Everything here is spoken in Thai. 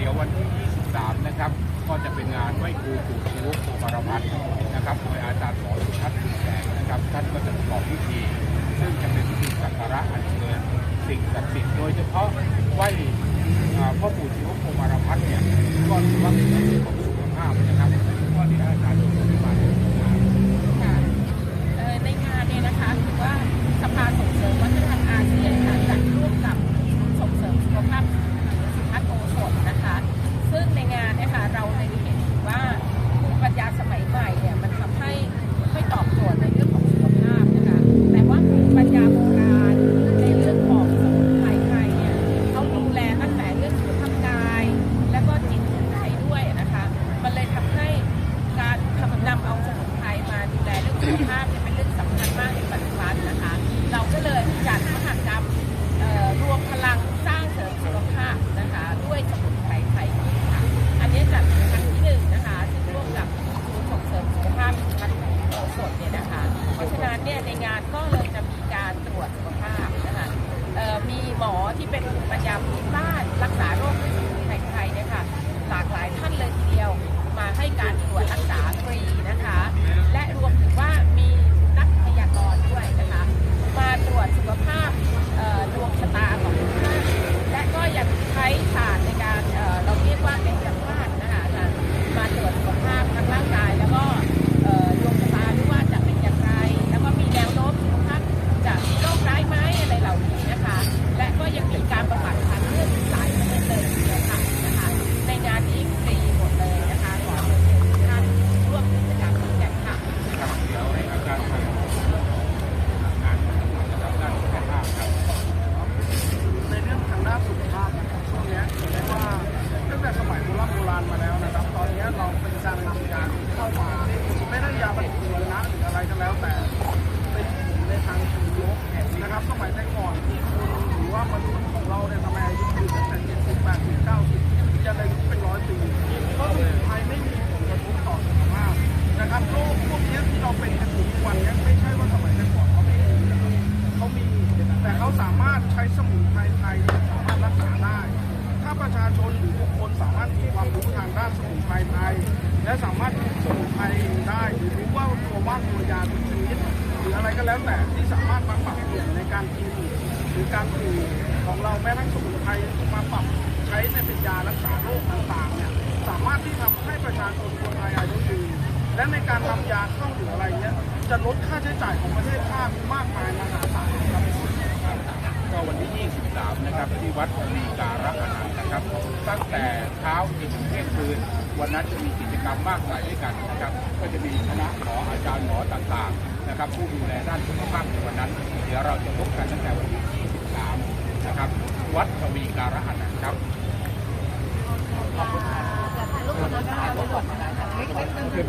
เดี๋ยววันที่ 23 นะครับ ก็จะเป็นงานไหว้ครูปู่ชีวกโคมารพัฒน์นะครับ โดยอาจารย์หมอสุทัศน์สุแสงนะครับ ท่านก็จะประกอบพิธี ซึ่งจะเป็นพิธีสักการะอัญเชิญสิ่งศักดิ์สิทธิ์โดยเฉพาะไหว้พ่อปู่ชีวกโคมารพัฒน์เนี่ย นั้นเนี่ยในงานก็เลยจะมีการตรวจสุขภาพนะคะมีหมอที่เป็นภูมิปัญญาพื้ ประชาชนหรือบุคคลสามารถมีความรู้ทางด้านสมุนไพรไทย และสามารถปลูกสมุนไพรได้หรือรู้ว่าตัวว่านตัวยาทุกชนิดหรืออะไรก็แล้วแต่ที่สามารถมาปรับเปลี่ยนในการกินหรือการปลูกของเราแม้ทั้งสมุนไพรมาปรับใช้ในเป็นยารักษาโรคต่างๆเนี่ยสามารถที่ทำให้ประชาชนคนไทยอายุยืนและในการนำยาเข้าหรืออะไรเนี้ยจะลดค่าใช้จ่ายของประเทศชาติมากมายมหาศาลครับก็วันที่ 23 นะครับ ที่วัดลีการะอาหาร นะครับ ตั้งแต่เช้าจนถึงเที่ยงคืน วันนั้นจะมีกิจกรรมมากมายด้วยกันนะครับ ก็จะมีคณะหมออาจารย์หมอต่างๆนะครับ ผู้ดูแลด้านสุขภาพในวันนั้น เดี๋ยวเราจะพบกันตั้งแต่วันที่ 23 นะครับ วัดทวีการะอาหารครับจะครับ